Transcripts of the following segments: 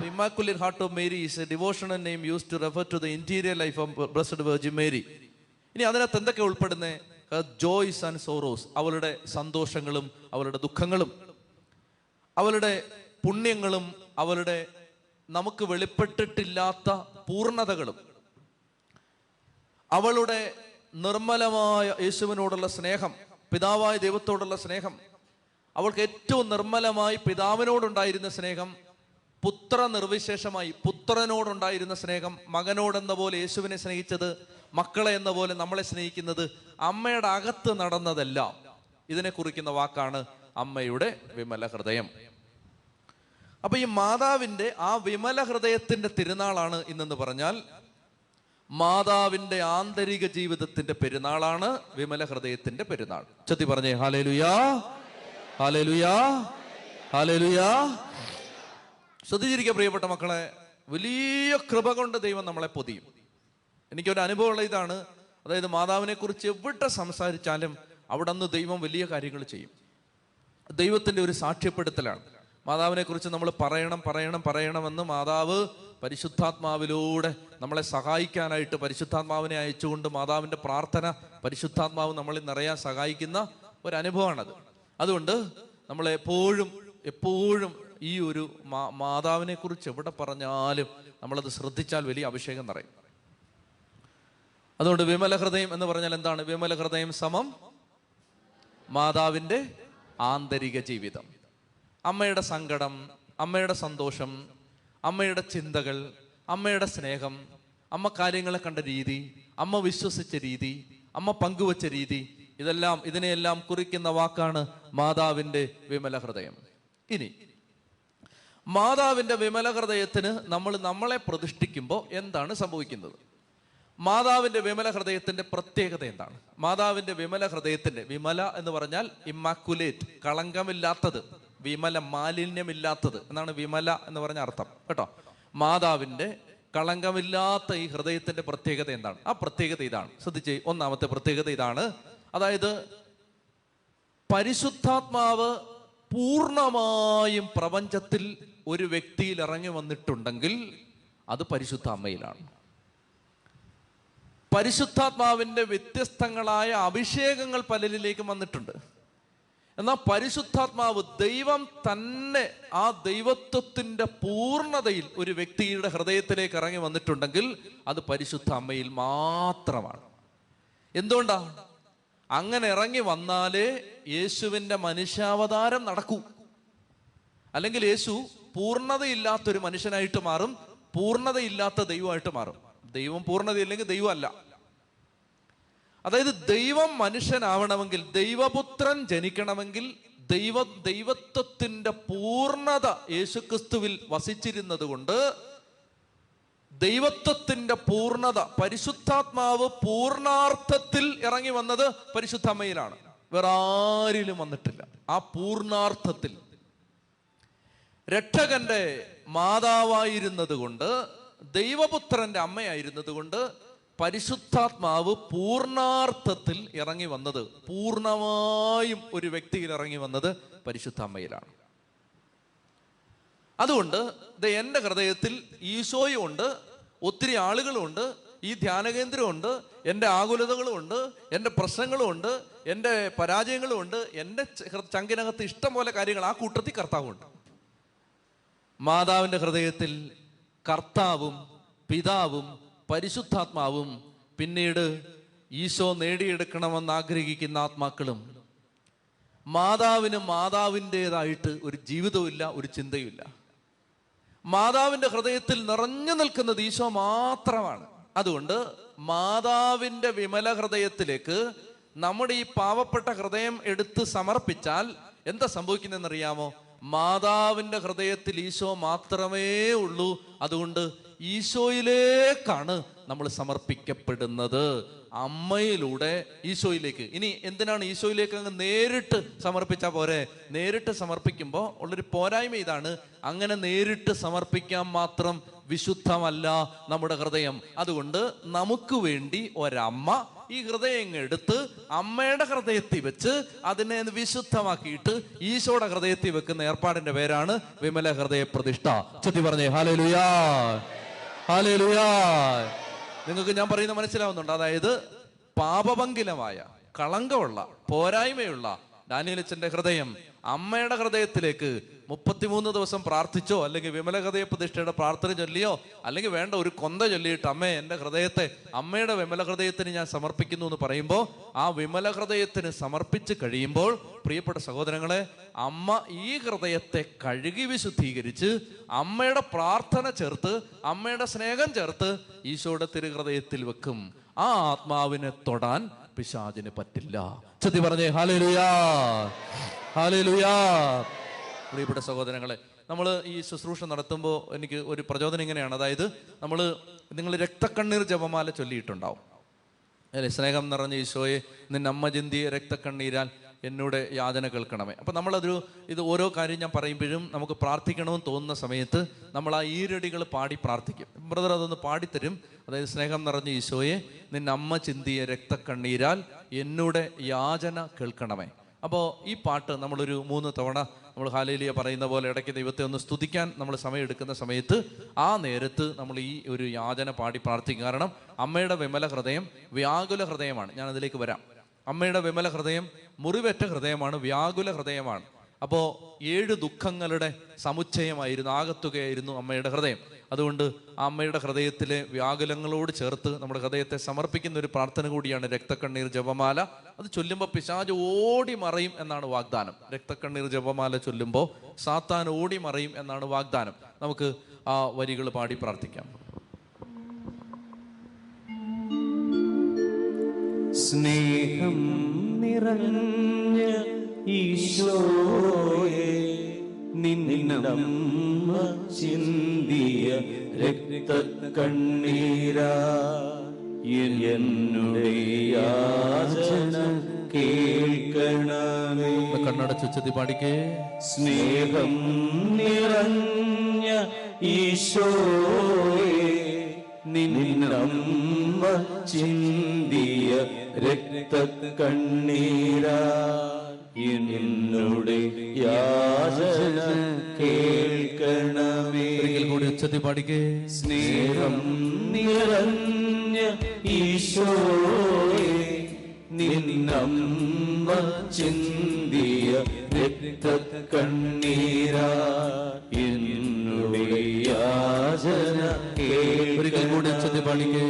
Immaculate Heart of Mary is a devotional name used to refer to the interior life of Blessed Virgin Mary. ഇനി അതിനകത്ത് എന്തൊക്കെ ഉൾപ്പെടുന്നത് Joyce and sorrows. അവളുടെ സന്തോഷങ്ങളും അവളുടെ ദുഃഖങ്ങളും അവളുടെ പുണ്യങ്ങളും അവളുടെ നമുക്ക് വെളിപ്പെട്ടിട്ടില്ലാത്ത പൂർണതകളും അവളുടെ നിർമ്മലമായ യേശുവിനോടുള്ള സ്നേഹം പിതാവായ ദൈവത്തോടുള്ള സ്നേഹം അവൾക്ക് ഏറ്റവും നിർമ്മലമായി പിതാവിനോടുണ്ടായിരുന്ന സ്നേഹം പുത്ര നിർവിശേഷമായി പുത്രനോടുണ്ടായിരുന്ന സ്നേഹം മകനോടെന്ന പോലെ യേശുവിനെ സ്നേഹിച്ചത് മക്കളെ എന്ന പോലെ നമ്മളെ സ്നേഹിക്കുന്നത് അമ്മയുടെ അകത്ത് നടന്നതെല്ലാം ഇതിനെ കുറിക്കുന്ന വാക്കാണ് അമ്മയുടെ വിമല ഹൃദയം. അപ്പൊ ഈ മാതാവിന്റെ ആ വിമല ഹൃദയത്തിന്റെ തിരുനാളാണ് ഇന്നെന്ന് പറഞ്ഞാൽ മാതാവിന്റെ ആന്തരിക ജീവിതത്തിന്റെ പെരുന്നാളാണ് വിമല ഹൃദയത്തിന്റെ പെരുന്നാൾ. ചത്തി പറഞ്ഞേ ഹാലേലുയാ ഹാലേലുയാ ഹാലേലുയാ. ശ്രദ്ധിച്ചിരിക്കുക പ്രിയപ്പെട്ട മക്കളെ വലിയ കൃപ കൊണ്ട് ദൈവം നമ്മളെ പൊതിയും. എനിക്കൊരു അനുഭവമുള്ള ഇതാണ്. അതായത് മാതാവിനെ കുറിച്ച് എവിടെ സംസാരിച്ചാലും അവിടെ നിന്ന് ദൈവം വലിയ കാര്യങ്ങൾ ചെയ്യും. ദൈവത്തിന്റെ ഒരു സാക്ഷ്യപ്പെടുത്തലാണ്. മാതാവിനെ കുറിച്ച് നമ്മൾ പറയണം പറയണം പറയണമെന്ന് മാതാവ് പരിശുദ്ധാത്മാവിലൂടെ നമ്മളെ സഹായിക്കാനായിട്ട് പരിശുദ്ധാത്മാവിനെ അയച്ചുകൊണ്ട് മാതാവിന്റെ പ്രാർത്ഥന പരിശുദ്ധാത്മാവ് നമ്മളെ നിറയാൻ സഹായിക്കുന്ന ഒരു അനുഭവമാണത് അതുകൊണ്ട് നമ്മൾ എപ്പോഴും എപ്പോഴും ഈ ഒരു മാതാവിനെ കുറിച്ച് എവിടെ പറഞ്ഞാലും നമ്മളത് ശ്രദ്ധിച്ചാൽ വലിയ അഭിഷേകം നിറയും. അതുകൊണ്ട് വിമല ഹൃദയം എന്ന് പറഞ്ഞാൽ എന്താണ്? വിമല ഹൃദയം സമം മാതാവിന്റെ ആന്തരിക ജീവിതം. അമ്മയുടെ സങ്കടം അമ്മയുടെ സന്തോഷം അമ്മയുടെ ചിന്തകൾ അമ്മയുടെ സ്നേഹം അമ്മ കാര്യങ്ങളെ കണ്ട രീതി അമ്മ വിശ്വസിച്ച രീതി അമ്മ പങ്കുവച്ച രീതി ഇതെല്ലാം ഇതിനെയെല്ലാം കുറിക്കുന്ന വാക്കാണ് മാതാവിന്റെ വിമല ഹൃദയം. ഇനി മാതാവിന്റെ വിമല ഹൃദയത്തിന് നമ്മൾ നമ്മളെ പ്രതിഷ്ഠിക്കുമ്പോൾ എന്താണ് സംഭവിക്കുന്നത്? മാതാവിന്റെ വിമല ഹൃദയത്തിന്റെ പ്രത്യേകത എന്താണ്? മാതാവിന്റെ വിമല ഹൃദയത്തിന്റെ വിമല എന്ന് പറഞ്ഞാൽ ഇമ്മാക്കുലേറ്റ് കളങ്കമില്ലാത്തത് വിമല മാലിന്യമില്ലാത്തത് എന്നാണ് വിമല എന്ന് പറഞ്ഞ അർത്ഥം. കേട്ടോ? മാതാവിന്റെ കളങ്കമില്ലാത്ത ഈ ഹൃദയത്തിന്റെ പ്രത്യേകത എന്താണ്? ആ പ്രത്യേകത ഇതാണ്. ശ്രദ്ധിച്ചേ ഒന്നാമത്തെ പ്രത്യേകത ഇതാണ്. അതായത് പരിശുദ്ധാത്മാവ് പൂർണമായും പ്രപഞ്ചത്തിൽ ഒരു വ്യക്തിയിൽ ഇറങ്ങി വന്നിട്ടുണ്ടെങ്കിൽ അത് പരിശുദ്ധ അമ്മയിലാണ്. പരിശുദ്ധാത്മാവിന്റെ വ്യത്യസ്തങ്ങളായ അഭിഷേകങ്ങൾ പലരിലേക്കും വന്നിട്ടുണ്ട്. എന്നാൽ പരിശുദ്ധാത്മാവ് ദൈവം തന്നെ ആ ദൈവത്വത്തിന്റെ പൂർണതയിൽ ഒരു വ്യക്തിയുടെ ഹൃദയത്തിലേക്ക് ഇറങ്ങി വന്നിട്ടുണ്ടെങ്കിൽ അത് പരിശുദ്ധ അമ്മയിൽ മാത്രമാണ്. എന്തുകൊണ്ടാ? അങ്ങനെ ഇറങ്ങി വന്നാലേ യേശുവിന്റെ മനുഷ്യാവതാരം നടക്കൂ. അല്ലെങ്കിൽ യേശു പൂർണതയില്ലാത്തൊരു മനുഷ്യനായിട്ട് മാറും പൂർണതയില്ലാത്ത ദൈവമായിട്ട് മാറും. ദൈവം പൂർണതയില്ലെങ്കിൽ ദൈവമല്ല. അതായത് ദൈവം മനുഷ്യനാവണമെങ്കിൽ ദൈവപുത്രൻ ജനിക്കണമെങ്കിൽ ദൈവ ദൈവത്വത്തിന്റെ പൂർണത യേശുക്രിസ്തുവിൽ വസിച്ചിരുന്നത് കൊണ്ട് ദൈവത്വത്തിന്റെ പൂർണത പരിശുദ്ധാത്മാവ് പൂർണാർത്ഥത്തിൽ ഇറങ്ങി വന്നത് പരിശുദ്ധമ്മയിലാണ്. വേറെ ആരിലും വന്നിട്ടില്ല. ആ പൂർണാർത്ഥത്തിൽ രക്ഷകന്റെ മാതാവായിരുന്നത് കൊണ്ട് ദൈവപുത്രന്റെ അമ്മയായിരുന്നത് കൊണ്ട് പരിശുദ്ധാത്മാവ് പൂർണാർത്ഥത്തിൽ ഇറങ്ങി വന്നത് പൂർണമായും ഒരു വ്യക്തിയിൽ ഇറങ്ങി വന്നത് പരിശുദ്ധ അമ്മയിലാണ്. അതുകൊണ്ട് ദേ എന്റെ ഹൃദയത്തിൽ ഈശോയും ഉണ്ട് ഒത്തിരി ആളുകളുമുണ്ട് ഈ ധ്യാനകേന്ദ്രമുണ്ട് എന്റെ ആകുലതകളുമുണ്ട് എന്റെ പ്രശ്നങ്ങളുമുണ്ട് എന്റെ പരാജയങ്ങളുമുണ്ട് എന്റെ ചങ്കിനകത്ത് ഇഷ്ടം പോലെ കാര്യങ്ങൾ ആ കൂട്ടത്തിൽ കർത്താവുണ്ട്. മാതാവിന്റെ ഹൃദയത്തിൽ കർത്താവും പിതാവും പരിശുദ്ധാത്മാവും പിന്നീട് ഈശോ നേടിയെടുക്കണമെന്ന് ആഗ്രഹിക്കുന്ന ആത്മാക്കളും മാതാവിന് മാതാവിന്റെതായിട്ട് ഒരു ജീവിതവുമില്ല ഒരു ചിന്തയുമില്ല. മാതാവിന്റെ ഹൃദയത്തിൽ നിറഞ്ഞു നിൽക്കുന്നത് ഈശോ മാത്രമാണ്. അതുകൊണ്ട് മാതാവിന്റെ വിമല ഹൃദയത്തിലേക്ക് നമ്മുടെ ഈ പാവപ്പെട്ട ഹൃദയം എടുത്ത് സമർപ്പിച്ചാൽ എന്താ സംഭവിക്കുന്നതെന്നറിയാമോ? മാതാവിന്റെ ഹൃദയത്തിൽ ഈശോ മാത്രമേ ഉള്ളൂ. അതുകൊണ്ട് ഈശോയിലേക്കാണ് നമ്മൾ സമർപ്പിക്കപ്പെടുന്നത്. അമ്മയിലൂടെ ഈശോയിലേക്ക്. ഇനി എന്തിനാണ് ഈശോയിലേക്ക് അങ്ങ് നേരിട്ട് സമർപ്പിച്ചാൽ പോരെ? നേരിട്ട് സമർപ്പിക്കുമ്പോൾ ഉള്ളൊരു പോരായ്മ ഇതാണ്. അങ്ങനെ നേരിട്ട് സമർപ്പിക്കാൻ മാത്രം വിശുദ്ധമല്ല നമ്മുടെ ഹൃദയം. അതുകൊണ്ട് നമുക്ക് വേണ്ടി ഒരമ്മ ഈ ഹൃദയം ഇങ്ങ് എടുത്ത് അമ്മയുടെ ഹൃദയത്തിൽ വെച്ച് അതിനെ വിശുദ്ധമാക്കിയിട്ട് ഈശോയുടെ ഹൃദയത്തിൽ വെക്കുന്ന ഏർപ്പാടിന്റെ പേരാണ് വിമല ഹൃദയ പ്രതിഷ്ഠ ചുറ്റി പറഞ്ഞേ ഹാലേ ലുയാ ഹാലേ ലുയാ നിങ്ങൾക്ക് ഞാൻ പറയുന്നത് മനസ്സിലാവുന്നുണ്ട്. അതായത് പാപഭംഗിലമായ കളങ്കമുള്ള പോരായ്മയുള്ള ഡാനിയലച്ചന്റെ ഹൃദയം അമ്മയുടെ ഹൃദയത്തിലേക്ക് മുപ്പത്തിമൂന്ന് ദിവസം പ്രാർത്ഥിച്ചോ? അല്ലെങ്കിൽ വിമല ഹൃദയ പ്രതിഷ്ഠയുടെ പ്രാർത്ഥന ചൊല്ലിയോ? അല്ലെങ്കിൽ വേണ്ട ഒരു കൊന്ത ചൊല്ലിയിട്ട് അമ്മേ എന്റെ ഹൃദയത്തെ അമ്മയുടെ വിമല ഹൃദയത്തിന് ഞാൻ സമർപ്പിക്കുന്നു എന്ന് പറയുമ്പോൾ ആ വിമല ഹൃദയത്തിന് സമർപ്പിച്ച് കഴിയുമ്പോൾ പ്രിയപ്പെട്ട സഹോദരങ്ങളെ അമ്മ ഈ ഹൃദയത്തെ കഴുകി വിശുദ്ധീകരിച്ച് അമ്മയുടെ പ്രാർത്ഥന ചേർത്ത് അമ്മയുടെ സ്നേഹം ചേർത്ത് ഈശോയുടെ തിരുഹൃദയത്തിൽ വെക്കും. ആ ആത്മാവിനെ തൊടാൻ പിശാചിന് പറ്റില്ല. ചതി പറഞ്ഞേ ഹാലേ ലുയാ ഹാലേലുയാ ഹാലേലുയാ പ്രിയപ്പെട്ട സഹോദരങ്ങളെ നമ്മൾ ഈ ശുശ്രൂഷ നടത്തുമ്പോൾ എനിക്ക് ഒരു പ്രചോദനം ഇങ്ങനെയാണ്. അതായത് നമ്മൾ നിങ്ങൾ രക്തക്കണ്ണീർ ജപമാല ചൊല്ലിയിട്ടുണ്ടാവും. അല്ലെ? സ്നേഹം നിറഞ്ഞ ഈശോയെ നിന്നമ്മ ചിന്തിയ രക്തക്കണ്ണീരാൽ എന്നോട് യാതന കേൾക്കണമേ. അപ്പം നമ്മളതൊരു ഇത് ഓരോ കാര്യം ഞാൻ പറയുമ്പോഴും നമുക്ക് പ്രാർത്ഥിക്കണമെന്ന് തോന്നുന്ന സമയത്ത് നമ്മൾ ആ ഈരടികൾ പാടി പ്രാർത്ഥിക്കും. ബ്രദർ അതൊന്ന് പാടിത്തരും. അതായത് സ്നേഹം നിറഞ്ഞ ഈശോയെ നിന്നമ്മ ചിന്തിയ രക്തക്കണ്ണീരാൽ എന്നോട് യാചന കേൾക്കണമേ. അപ്പോൾ ഈ പാട്ട് നമ്മളൊരു മൂന്ന് തവണ നമ്മൾ ഹാലേലിയ പറയുന്ന പോലെ ഇടയ്ക്ക് ദൈവത്തെ ഒന്ന് സ്തുതിക്കാൻ നമ്മൾ സമയം എടുക്കുന്ന സമയത്ത് ആ നേരത്ത് നമ്മൾ ഈ ഒരു യാചന പാടി പ്രാർത്ഥിക്കും. കാരണം അമ്മയുടെ വിമല ഹൃദയം വ്യാകുല ഹൃദയമാണ്. ഞാൻ അതിലേക്ക് വരാം. അമ്മയുടെ വിമല ഹൃദയം മുറിവേറ്റ ഹൃദയമാണ്. വ്യാകുല ഹൃദയമാണ്. അപ്പോൾ ഏഴ് ദുഃഖങ്ങളുടെ സമുച്ചയമായിരുന്നു ആകത്തുകയായിരുന്നു അമ്മയുടെ ഹൃദയം. അതുകൊണ്ട് അമ്മയുടെ ഹൃദയത്തിലെ വ്യാകുലങ്ങളോട് ചേർത്ത് നമ്മുടെ ഹൃദയത്തെ സമർപ്പിക്കുന്ന ഒരു പ്രാർത്ഥന കൂടിയാണ് രക്തക്കണ്ണീർ ജപമാല. അത് ചൊല്ലുമ്പോൾ പിശാജ് ഓടി മറയും എന്നാണ് വാഗ്ദാനം. രക്തക്കണ്ണീർ ജപമാല ചൊല്ലുമ്പോൾ സാത്താൻ ഓടി മറയും എന്നാണ് വാഗ്ദാനം. നമുക്ക് ആ വരികൾ പാടി പ്രാർത്ഥിക്കാം. സ്നേഹം നിറഞ്ഞ ഈശോയെ നിന്നമ്മ ചിന്തിയ രക്ത കണ്ണീരാ എന്നുടെ യാചന കേൾക്കണമേ. കണ്ണടച്ച് ചെത്തി പാടിക്കേ. സ്നേഹം നിറഞ്ഞ ഈശോയെ നിന്നമ്മ ചിന്തിയ രക്ത കണ്ണീരാ എന്നോട് യാചന കേൾക്കണമേ. ഒരിക്കൽ കൂടി ഉച്ചത്തി പാടിക്കേ. സ്നേഹം നിറഞ്ഞ ഈശോയെ നിന്നമ്മ ചിന്തിയ രക്ത കണ്ണീരാ എന്നുടെ യാചന ഒരിക്കൽ കൂടി ഉച്ചത്തി പാടിക്കേ.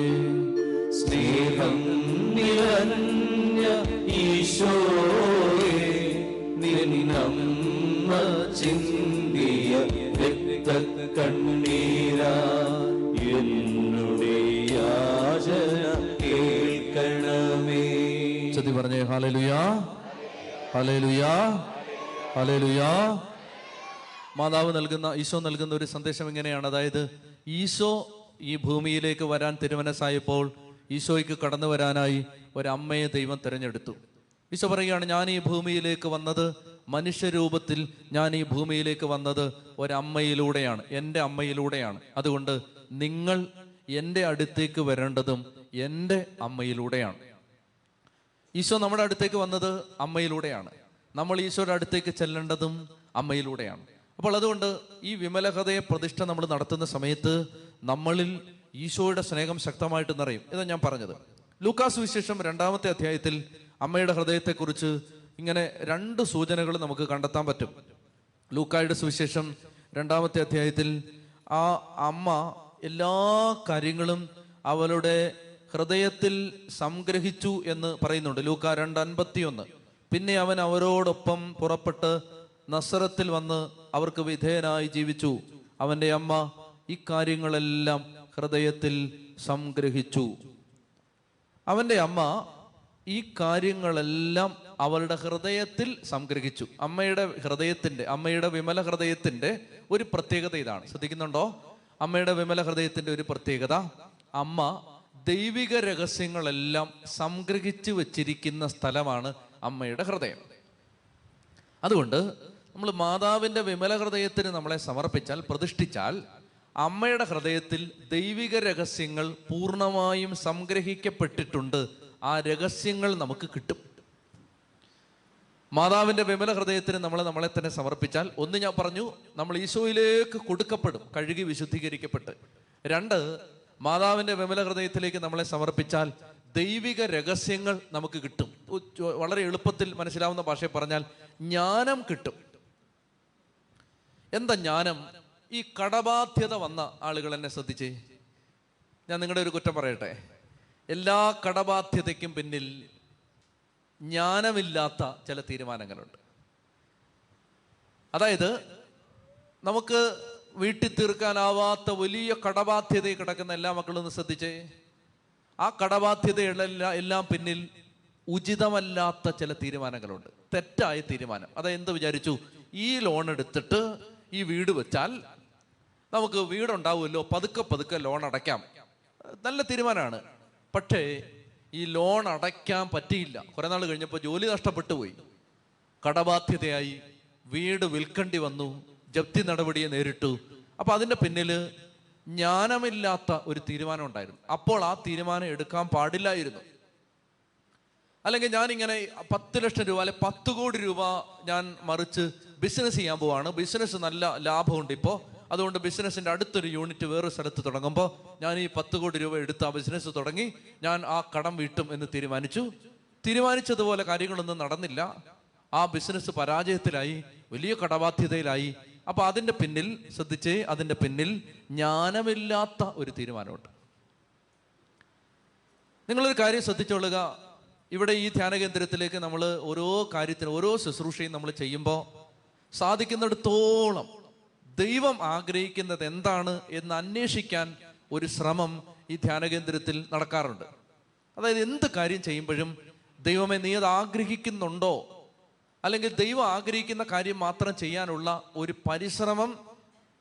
സ്നേഹം ചിന്തിയ കണ്ണീരാ എന്നുടേ യാചന കേൾക്കണമേ. ചതി പറഞ്ഞേ ഹാലലുയാ ഹാലലുയാ ഹാലലുയാ മാതാവ് നൽകുന്ന ഈശോ നൽകുന്ന ഒരു സന്ദേശം എങ്ങനെയാണ് അതായത് ഈശോ ഈ ഭൂമിയിലേക്ക് വരാൻ തിരുമനസ്സായപ്പോൾ ഈശോയ്ക്ക് കടന്നു വരാനായി ഒരമ്മയെ ദൈവം തിരഞ്ഞെടുത്തു. ഈശോ പറയുകയാണ് ഞാൻ ഈ ഭൂമിയിലേക്ക് വന്നത് മനുഷ്യരൂപത്തിൽ ഞാൻ ഈ ഭൂമിയിലേക്ക് വന്നത് ഒരമ്മയിലൂടെയാണ് എന്റെ അമ്മയിലൂടെയാണ്. അതുകൊണ്ട് നിങ്ങൾ എന്റെ അടുത്തേക്ക് വരേണ്ടതും എന്റെ അമ്മയിലൂടെയാണ്. ഈശോ നമ്മുടെ അടുത്തേക്ക് വന്നത് അമ്മയിലൂടെയാണ്. നമ്മൾ ഈശോയുടെ അടുത്തേക്ക് ചെല്ലേണ്ടതും അമ്മയിലൂടെയാണ്. അപ്പോൾ അതുകൊണ്ട് ഈ വിമല ഹൃദയ പ്രതിഷ്ഠ നമ്മൾ നടത്തുന്ന സമയത്ത് നമ്മളിൽ ഈശോയുടെ സ്നേഹം ശക്തമായിട്ട് നിറയും. ഇതാ ഞാൻ പറഞ്ഞത്. ലൂക്കാസ് വിശേഷം രണ്ടാമത്തെ അധ്യായത്തിൽ അമ്മയുടെ ഹൃദയത്തെക്കുറിച്ച് ഇങ്ങനെ രണ്ട് സൂചനകൾ നമുക്ക് കണ്ടെത്താൻ പറ്റും. ലൂക്കായുടെ സുവിശേഷം രണ്ടാമത്തെ അധ്യായത്തിൽ ആ അമ്മ എല്ലാ കാര്യങ്ങളും അവളുടെ ഹൃദയത്തിൽ സംഗ്രഹിച്ചു എന്ന് പറയുന്നുണ്ട്. ലൂക്ക രണ്ട് അൻപത്തിയൊന്ന് പിന്നെ അവൻ അവരോടൊപ്പം പുറപ്പെട്ട് നസറത്തിൽ വന്ന് അവർക്ക് വിധേയനായി ജീവിച്ചു. അവന്റെ അമ്മ ഇക്കാര്യങ്ങളെല്ലാം ഹൃദയത്തിൽ സംഗ്രഹിച്ചു. അവന്റെ അമ്മ ഈ കാര്യങ്ങളെല്ലാം അവളുടെ ഹൃദയത്തിൽ സംഗ്രഹിച്ചു. അമ്മയുടെ ഹൃദയത്തിന്റെ അമ്മയുടെ വിമല ഹൃദയത്തിന്റെ ഒരു പ്രത്യേകത ഇതാണ്. ശ്രദ്ധിക്കുന്നുണ്ടോ? അമ്മയുടെ വിമല ഹൃദയത്തിന്റെ ഒരു പ്രത്യേകത അമ്മ ദൈവിക രഹസ്യങ്ങളെല്ലാം സംഗ്രഹിച്ചു വച്ചിരിക്കുന്ന സ്ഥലമാണ് അമ്മയുടെ ഹൃദയം. അതുകൊണ്ട് നമ്മൾ മാതാവിന്റെ വിമല ഹൃദയത്തിന് നമ്മളെ സമർപ്പിച്ചാൽ പ്രതിഷ്ഠിച്ചാൽ അമ്മയുടെ ഹൃദയത്തിൽ ദൈവിക രഹസ്യങ്ങൾ പൂർണമായും സംഗ്രഹിക്കപ്പെട്ടിട്ടുണ്ട്. ആ രഹസ്യങ്ങൾ നമുക്ക് കിട്ടും. മാതാവിന്റെ വിമല ഹൃദയത്തിന് നമ്മൾ നമ്മളെ തന്നെ സമർപ്പിച്ചാൽ ഒന്ന് ഞാൻ പറഞ്ഞു നമ്മൾ ഈശോയിലേക്ക് കൊടുക്കപ്പെടും കഴുകി വിശുദ്ധീകരിക്കപ്പെട്ട്. രണ്ട് മാതാവിന്റെ വിമല ഹൃദയത്തിലേക്ക് നമ്മളെ സമർപ്പിച്ചാൽ ദൈവിക രഹസ്യങ്ങൾ നമുക്ക് കിട്ടും. വളരെ എളുപ്പത്തിൽ മനസ്സിലാവുന്ന ഭാഷയിൽ പറഞ്ഞാൽ ജ്ഞാനം കിട്ടും. എന്താ ജ്ഞാനം? ഈ കടബാധ്യത വന്ന ആളുകൾ എന്നെ ശ്രദ്ധിച്ചേ. ഞാൻ നിങ്ങളുടെ ഒരു കുറ്റം പറയട്ടെ. എല്ലാ കടബാധ്യതയ്ക്കും പിന്നിൽ ജ്ഞാനമില്ലാത്ത ചില തീരുമാനങ്ങളുണ്ട്. അതായത് നമുക്ക് വീട്ടിൽ തീർക്കാനാവാത്ത വലിയ കടബാധ്യതയിൽ കിടക്കുന്ന എല്ലാ മക്കളും ഒന്ന് ശ്രദ്ധിച്ചേ. ആ കടബാധ്യതയുള്ള എല്ലാം പിന്നിൽ ഉചിതമല്ലാത്ത ചില തീരുമാനങ്ങളുണ്ട്. തെറ്റായ തീരുമാനം. അതായത് എന്ത് വിചാരിച്ചു? ഈ ലോൺ എടുത്തിട്ട് ഈ വീട് വെച്ചാൽ നമുക്ക് വീടുണ്ടാവുമല്ലോ പതുക്കെ പതുക്കെ ലോൺ അടയ്ക്കാം. നല്ല തീരുമാനമാണ്. പക്ഷേ ഈ ലോൺ അടയ്ക്കാൻ പറ്റിയില്ല. കുറെ നാൾ കഴിഞ്ഞപ്പോൾ ജോലി നഷ്ടപ്പെട്ടു പോയി കടബാധ്യതയായി വീട് വിൽക്കേണ്ടി വന്നു. ജപ്തി നടപടിയെ നേരിട്ടു. അപ്പൊ അതിന്റെ പിന്നിൽ ജ്ഞാനമില്ലാത്ത ഒരു തീരുമാനം ഉണ്ടായിരുന്നു. അപ്പോൾ ആ തീരുമാനം എടുക്കാൻ പാടില്ലായിരുന്നു. അല്ലെങ്കിൽ ഞാൻ ഇങ്ങനെ പത്ത് ലക്ഷം രൂപ അല്ലെ പത്ത് കോടി രൂപ ഞാൻ മറിച്ച് ബിസിനസ് ചെയ്യാൻ പോവാണ്. ബിസിനസ് നല്ല ലാഭമുണ്ട് ഇപ്പോൾ. അതുകൊണ്ട് ബിസിനസ്സിന്റെ അടുത്തൊരു യൂണിറ്റ് വേറൊരു സ്ഥലത്ത് തുടങ്ങുമ്പോൾ ഞാൻ ഈ പത്ത് കോടി രൂപ എടുത്ത് ആ ബിസിനസ് തുടങ്ങി ഞാൻ ആ കടം വീട്ടും എന്ന് തീരുമാനിച്ചു. തീരുമാനിച്ചതുപോലെ കാര്യങ്ങളൊന്നും നടന്നില്ല. ആ ബിസിനസ് പരാജയത്തിലായി വലിയ കടബാധ്യതയിലായി. അപ്പൊ അതിന്റെ പിന്നിൽ ശ്രദ്ധിച്ചേ അതിന്റെ പിന്നിൽ ജ്ഞാനമില്ലാത്ത ഒരു തീരുമാനമുണ്ട്. നിങ്ങളൊരു കാര്യം ശ്രദ്ധിച്ചോളുക. ഇവിടെ ഈ ധ്യാന കേന്ദ്രത്തിലേക്ക് നമ്മൾ ഓരോ കാര്യത്തിനും ഓരോ ശുശ്രൂഷയും നമ്മൾ ചെയ്യുമ്പോൾ സാധിക്കുന്നിടത്തോളം ദൈവം ആഗ്രഹിക്കുന്നത് എന്താണ് എന്ന് അന്വേഷിക്കാൻ ഒരു ശ്രമം ഈ ധ്യാന കേന്ദ്രത്തിൽ നടക്കാറുണ്ട്. അതായത് എന്ത് കാര്യം ചെയ്യുമ്പോഴും ദൈവമേ നീ അത് ആഗ്രഹിക്കുന്നുണ്ടോ? അല്ലെങ്കിൽ ദൈവം ആഗ്രഹിക്കുന്ന കാര്യം മാത്രം ചെയ്യാനുള്ള ഒരു പരിശ്രമം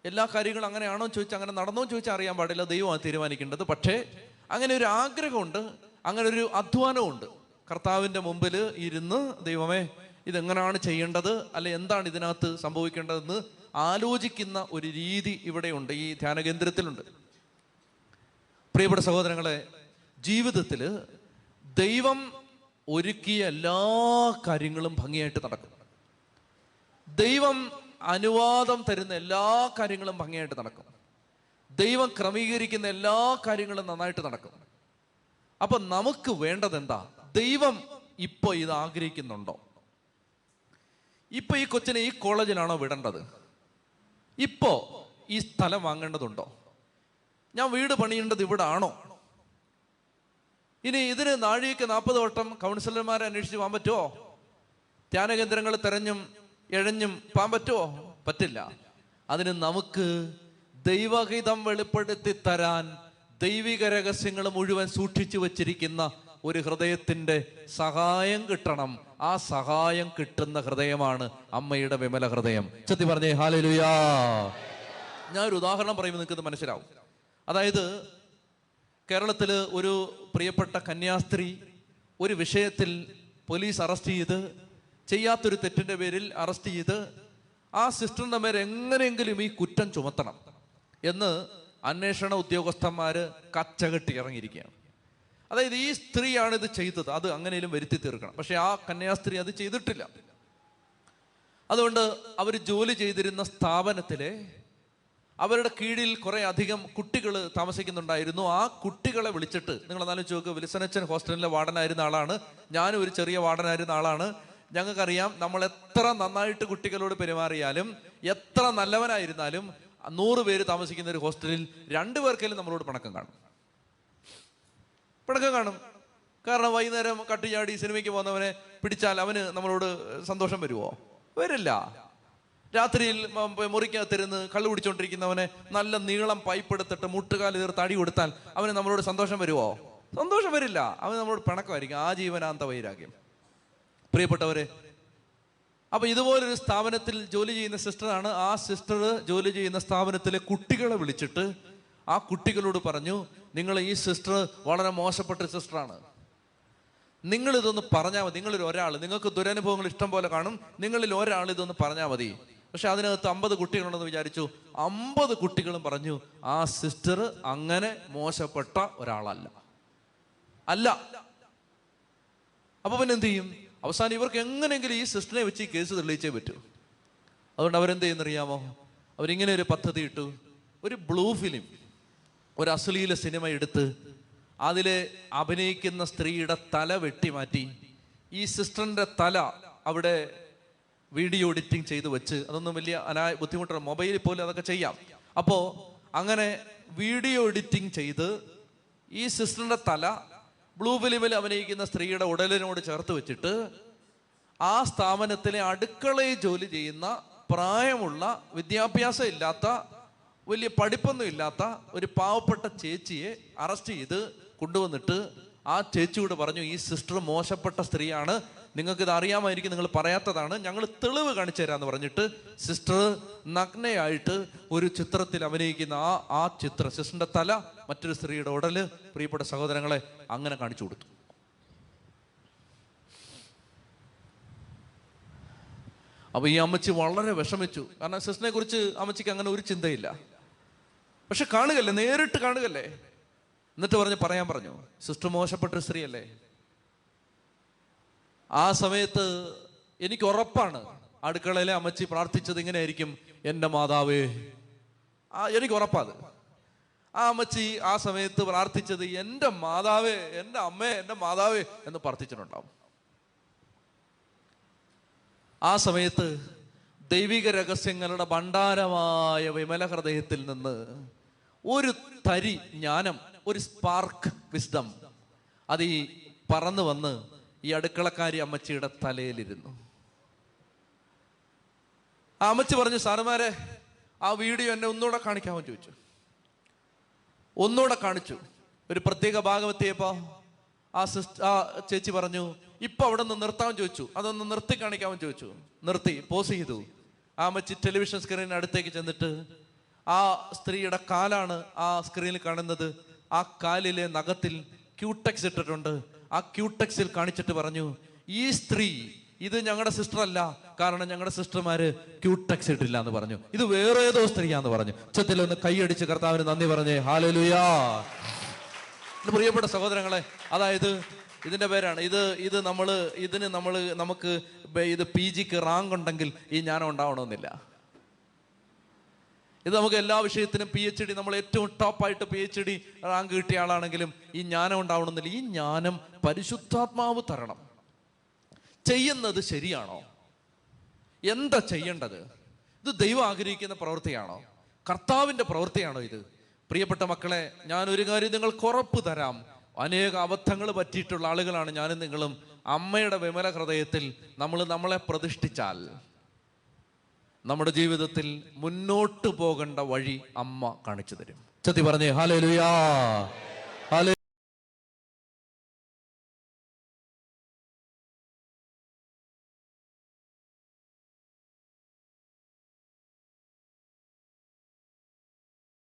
എല്ലാ കാര്യങ്ങളും അങ്ങനെയാണോ ചോദിച്ചാൽ അങ്ങനെ നടന്നോ ചോദിച്ചാൽ അറിയാൻ പാടില്ല ദൈവമാണ് തീരുമാനിക്കേണ്ടത്. പക്ഷേ അങ്ങനെ ഒരു ആഗ്രഹമുണ്ട് അങ്ങനെ ഒരു അധ്വാനമുണ്ട് കർത്താവിന്റെ മുമ്പിൽ ഇരുന്ന് ദൈവമേ ഇതെങ്ങനെയാണ് ചെയ്യേണ്ടത്? അല്ലെ എന്താണ് ഇതിനകത്ത് സംഭവിക്കേണ്ടതെന്ന് ആലോചിക്കുന്ന ഒരു രീതി ഇവിടെയുണ്ട് ഈ ധ്യാന കേന്ദ്രത്തിലുണ്ട്. പ്രിയപ്പെട്ട സഹോദരങ്ങളെ ജീവിതത്തിൽ ദൈവം ഒരുക്കിയ എല്ലാ കാര്യങ്ങളും ഭംഗിയായിട്ട് നടക്കും. ദൈവം അനുവാദം തരുന്ന എല്ലാ കാര്യങ്ങളും ഭംഗിയായിട്ട് നടക്കും. ദൈവം ക്രമീകരിക്കുന്ന എല്ലാ കാര്യങ്ങളും നന്നായിട്ട് നടക്കും. അപ്പൊ നമുക്ക് വേണ്ടത് എന്താ ദൈവം ഇപ്പോൾ ഇത് ആഗ്രഹിക്കുന്നുണ്ടോ? ഇപ്പൊ ഈ കൊച്ചിനെ ഈ കോളേജിലാണോ വിടേണ്ടത്? ഇപ്പോ ഈ സ്ഥലം വാങ്ങേണ്ടതുണ്ടോ? ഞാൻ വീട് പണിയേണ്ടത് ഇവിടെ ആണോ ഇനി ഇതിന് നാഴികയ്ക്ക് നാൽപ്പത് വട്ടം കൗൺസിലർമാരെ അന്വേഷിച്ച് പോകാൻ പറ്റുമോ ധ്യാനകേന്ദ്രങ്ങൾ തെരഞ്ഞും എഴഞ്ഞും പോകാൻ പറ്റുമോ പറ്റില്ല. അതിന് നമുക്ക് ദൈവഹിതം വെളിപ്പെടുത്തി തരാൻ ദൈവിക രഹസ്യങ്ങൾ മുഴുവൻ സൂക്ഷിച്ചു വച്ചിരിക്കുന്ന ഒരു ഹൃദയത്തിന്റെ സഹായം കിട്ടണം. ആ സഹായം കിട്ടുന്ന ഹൃദയമാണ് അമ്മയുടെ വിമല ഹൃദയം. ചെത്തി പറഞ്ഞേ ഹാലലുയാ. ഞാൻ ഒരു ഉദാഹരണം പറയുമ്പോൾ നിങ്ങൾക്ക് മനസ്സിലാവും. അതായത് കേരളത്തിൽ ഒരു പ്രിയപ്പെട്ട കന്യാസ്ത്രീ ഒരു വിഷയത്തിൽ പോലീസ് അറസ്റ്റ് ചെയ്ത് ചെയ്യാത്തൊരു തെറ്റിന്റെ പേരിൽ അറസ്റ്റ് ചെയ്ത് ആ സിസ്റ്ററിന്റെ മേലെ എങ്ങനെയെങ്കിലും ഈ കുറ്റം ചുമത്തണം എന്ന് അന്വേഷണ ഉദ്യോഗസ്ഥന്മാര് കച്ചകെട്ടി ഇറങ്ങിയിരിക്കുകയാണ്. അതായത് ഈ സ്ത്രീയാണ് ഇത് ചെയ്തത്. അത് അങ്ങനെയും വരുത്തി തീർക്കണം. പക്ഷെ ആ കന്യാസ്ത്രീ അത് ചെയ്തിട്ടില്ല. അതുകൊണ്ട് അവർ ജോലി ചെയ്തിരുന്ന സ്ഥാപനത്തിലെ അവരുടെ കീഴിൽ കുറേ അധികം കുട്ടികൾ താമസിക്കുന്നുണ്ടായിരുന്നു. ആ കുട്ടികളെ വിളിച്ചിട്ട് നിങ്ങൾ എന്നാലും ചോദിക്കുക വിൽസനച്ചൻ ഹോസ്റ്റലിലെ വാർഡനായിരുന്ന ആളാണ്. ഞാനും ഒരു ചെറിയ വാർഡനായിരുന്ന ആളാണ്. ഞങ്ങൾക്കറിയാം നമ്മൾ എത്ര നന്നായിട്ട് കുട്ടികളോട് പെരുമാറിയാലും എത്ര നല്ലവനായിരുന്നാലും നൂറ് പേര് താമസിക്കുന്ന ഒരു ഹോസ്റ്റലിൽ രണ്ടു പേർക്കെങ്കിലും നമ്മളോട് പണക്കം കാണും. പിണക്കം കാണും. കാരണം വൈകുന്നേരം കട്ടിച്ചാടി സിനിമയ്ക്ക് പോകുന്നവനെ പിടിച്ചാൽ അവന് നമ്മളോട് സന്തോഷം വരുമോ വരില്ല. രാത്രിയിൽ മുറിക്കകത്തിരുന്ന് കള്ളു പിടിച്ചോണ്ടിരിക്കുന്നവനെ നല്ല നീളം പൈപ്പ് എടുത്തിട്ട് മുട്ടുകാൽ തീർത്ത് അടി കൊടുത്താൽ അവന് നമ്മളോട് സന്തോഷം വരുമോ സന്തോഷം വരില്ല. അവന് നമ്മളോട് പിണക്കമായിരിക്കും. ആ ജീവനാന്ത വൈരാഗ്യം. പ്രിയപ്പെട്ടവരെ അപ്പൊ ഇതുപോലൊരു സ്ഥാപനത്തിൽ ജോലി ചെയ്യുന്ന സിസ്റ്ററാണ്. ആ സിസ്റ്റർ ജോലി ചെയ്യുന്ന സ്ഥാപനത്തിലെ കുട്ടികളെ വിളിച്ചിട്ട് ആ കുട്ടികളോട് പറഞ്ഞു നിങ്ങൾ ഈ സിസ്റ്റർ വളരെ മോശപ്പെട്ട സിസ്റ്ററാണ് നിങ്ങൾ ഇതൊന്ന് പറഞ്ഞാൽ മതി. നിങ്ങളിൽ ഒരാൾ നിങ്ങൾക്ക് ദുരനുഭവങ്ങൾ ഇഷ്ടം പോലെ കാണും. നിങ്ങളിൽ ഒരാൾ ഇതൊന്ന് പറഞ്ഞാൽ മതി. പക്ഷെ അതിനകത്ത് അമ്പത് കുട്ടികളുണ്ടെന്ന് വിചാരിച്ചു. അമ്പത് കുട്ടികളും പറഞ്ഞു ആ സിസ്റ്റർ അങ്ങനെ മോശപ്പെട്ട ഒരാളല്ല. അല്ല. അപ്പൊ പിന്നെ എന്ത് ചെയ്യും? അവസാനം ഇവർക്ക് എങ്ങനെയെങ്കിലും ഈ സിസ്റ്ററിനെ വെച്ച് ഈ കേസ് തെളിയിച്ചേ പറ്റൂ. അതുകൊണ്ട് അവരെന്ത് ചെയ്യുന്നറിയാമോ? അവരിങ്ങനെ ഒരു പദ്ധതി ഇട്ടു. ഒരു ബ്ലൂ ഫിലിം. ഒരു അശ്ലീല സിനിമ എടുത്ത് അതിൽ അഭിനയിക്കുന്ന സ്ത്രീയുടെ തല വെട്ടി മാറ്റി ഈ സിസ്റ്ററിന്റെ തല അവിടെ വീഡിയോ എഡിറ്റിംഗ് ചെയ്ത് വെച്ച് അതൊന്നും വലിയ അനാ ബുദ്ധിമുട്ടാണ് മൊബൈലിൽ പോലും അതൊക്കെ ചെയ്യാം. അപ്പോൾ അങ്ങനെ വീഡിയോ എഡിറ്റിംഗ് ചെയ്ത് ഈ സിസ്റ്ററിന്റെ തല ബ്ലൂ ഫിലിമിൽ അഭിനയിക്കുന്ന സ്ത്രീയുടെ ഉടലിനോട് ചേർത്ത് വെച്ചിട്ട് ആ സ്ഥാപനത്തിലെ അടുക്കളയിൽ ജോലി ചെയ്യുന്ന പ്രായമുള്ള വിദ്യാഭ്യാസം ഇല്ലാത്ത വലിയ പഠിപ്പൊന്നും ഇല്ലാത്ത ഒരു പാവപ്പെട്ട ചേച്ചിയെ അറസ്റ്റ് ചെയ്ത് കൊണ്ടുവന്നിട്ട് ആ ചേച്ചിയോട് പറഞ്ഞു ഈ സിസ്റ്റർ മോശപ്പെട്ട സ്ത്രീയാണ്. നിങ്ങൾക്ക് ഇത് അറിയാമായിരിക്കും നിങ്ങൾ പറയാത്തതാണ്. ഞങ്ങൾ തെളിവ് കാണിച്ചു തരാമെന്ന് പറഞ്ഞിട്ട് സിസ്റ്റർ നഗ്നയായിട്ട് ഒരു ചിത്രത്തിൽ അഭിനയിക്കുന്ന ആ ആ ചിത്രം സിസ്റ്ററിന്റെ തല മറ്റൊരു സ്ത്രീയുടെ ഉടൽ പ്രിയപ്പെട്ട സഹോദരങ്ങളെ അങ്ങനെ കാണിച്ചു കൊടുത്തു. അപ്പൊ ഈ അമ്മച്ചി വളരെ വിഷമിച്ചു. കാരണം സിസ്റ്ററിനെ കുറിച്ച് അമ്മച്ചിക്ക് അങ്ങനെ ഒരു ചിന്തയില്ല. പക്ഷെ കാണുകല്ലേ നേരിട്ട് കാണുകല്ലേ എന്നിട്ട് പറഞ്ഞ് പറയാൻ പറഞ്ഞു സിസ്റ്റർ മോശപ്പെട്ട സ്ത്രീയല്ലേ? ആ സമയത്ത് എനിക്ക് ഉറപ്പാണ് അടുക്കളയിലെ അമ്മച്ചി പ്രാർത്ഥിച്ചത് ഇങ്ങനെയായിരിക്കും എന്റെ മാതാവേ. ആ എനിക്ക് ഉറപ്പാത് ആ അമ്മച്ചി ആ സമയത്ത് പ്രാർത്ഥിച്ചത് എന്റെ മാതാവേ എന്റെ അമ്മേ എന്റെ മാതാവേ എന്ന് പ്രാർത്ഥിച്ചിട്ടുണ്ടാവും. ആ സമയത്ത് ദൈവിക രഹസ്യങ്ങളുടെ ഭണ്ഡാരമായ വിമല ഹൃദയത്തിൽ നിന്ന് ഒരു തരി ജ്ഞാനം ഒരു സ്പാർക്ക് വിസ്ഡം അത് ഈ പറന്നു വന്ന് ഈ അടുക്കളക്കാരി അമ്മച്ചിയുടെ തലയിലിരുന്നു. ആ അമ്മച്ചി പറഞ്ഞു സാറുമാരെ ആ വീഡിയോ എന്നെ ഒന്നുകൂടെ കാണിക്കാമോ? ചോദിച്ചു. ഒന്നുകൂടെ കാണിച്ചു. ഒരു പ്രത്യേക ഭാഗം ആ സിസ്റ്റർ ആ ചേച്ചി പറഞ്ഞു ഇപ്പൊ അവിടെ നിന്ന് നിർത്താമെന്ന് ചോദിച്ചു. അതൊന്ന് നിർത്തി കാണിക്കാമെന്ന് ചോദിച്ചു. നിർത്തി പോസ് ചെയ്തു. ആ അമ്മച്ചി ടെലിവിഷൻ സ്ക്രീനിന് അടുത്തേക്ക് ചെന്നിട്ട് ആ സ്ത്രീയുടെ കാലാണ് ആ സ്ക്രീനിൽ കാണുന്നത്. ആ കാലിലെ നഖത്തിൽ ക്യൂടെക്സ് ഇട്ടിട്ടുണ്ട്. ആ ക്യൂടെക്സിൽ കാണിച്ചിട്ട് പറഞ്ഞു ഈ സ്ത്രീ ഇത് ഞങ്ങളുടെ സിസ്റ്റർ അല്ല. കാരണം ഞങ്ങളുടെ സിസ്റ്റർമാര് ക്യൂടെക്സ് ഇട്ടില്ല എന്ന് പറഞ്ഞു. ഇത് വേറെ ഏതോ സ്ത്രീയാന്ന് പറഞ്ഞു. ഉച്ചത്തിൽ ഒന്ന് കൈയടിച്ച് കർത്താവിന് നന്ദി പറഞ്ഞേ ഹാലലുയാ പ്രിയപ്പെട്ട സഹോദരങ്ങളെ അതായത് ഇതിന്റെ പേരാണ്. ഇത് ഇത് നമ്മൾ ഇതിന് നമ്മൾ നമുക്ക് ഇത് പി ജിക്ക് റാങ്ക് ഉണ്ടെങ്കിൽ ഈ ജ്ഞാനം ഉണ്ടാവണമെന്നില്ല. ഇത് നമുക്ക് എല്ലാ വിഷയത്തിനും പി എച്ച് ഡി നമ്മൾ ഏറ്റവും ടോപ്പായിട്ട് പി എച്ച് ഡി റാങ്ക് കിട്ടിയ ആളാണെങ്കിലും ഈ ജ്ഞാനം ഉണ്ടാവണമെന്നില്ല. ഈ ജ്ഞാനം പരിശുദ്ധാത്മാവ് തരണം. ചെയ്യുന്നത് ശരിയാണോ? എന്താ ചെയ്യേണ്ടത്? ഇത് ദൈവം ആഗ്രഹിക്കുന്ന പ്രവൃത്തിയാണോ? കർത്താവിന്റെ പ്രവൃത്തിയാണോ ഇത്? പ്രിയപ്പെട്ട മക്കളെ ഞാൻ ഒരു കാര്യം നിങ്ങൾക്ക് ഉറപ്പ് തരാം. അനേക അബദ്ധങ്ങൾ പറ്റിയിട്ടുള്ള ആളുകളാണ് ഞാനും നിങ്ങളും. അമ്മയുടെ വിമല ഹൃദയത്തിൽ നമ്മൾ നമ്മളെ പ്രതിഷ്ഠിച്ചാൽ നമ്മുടെ ജീവിതത്തിൽ മുന്നോട്ട് പോകേണ്ട വഴി അമ്മ കാണിച്ചു തരും. ചതി പറഞ്ഞേ ഹാലേ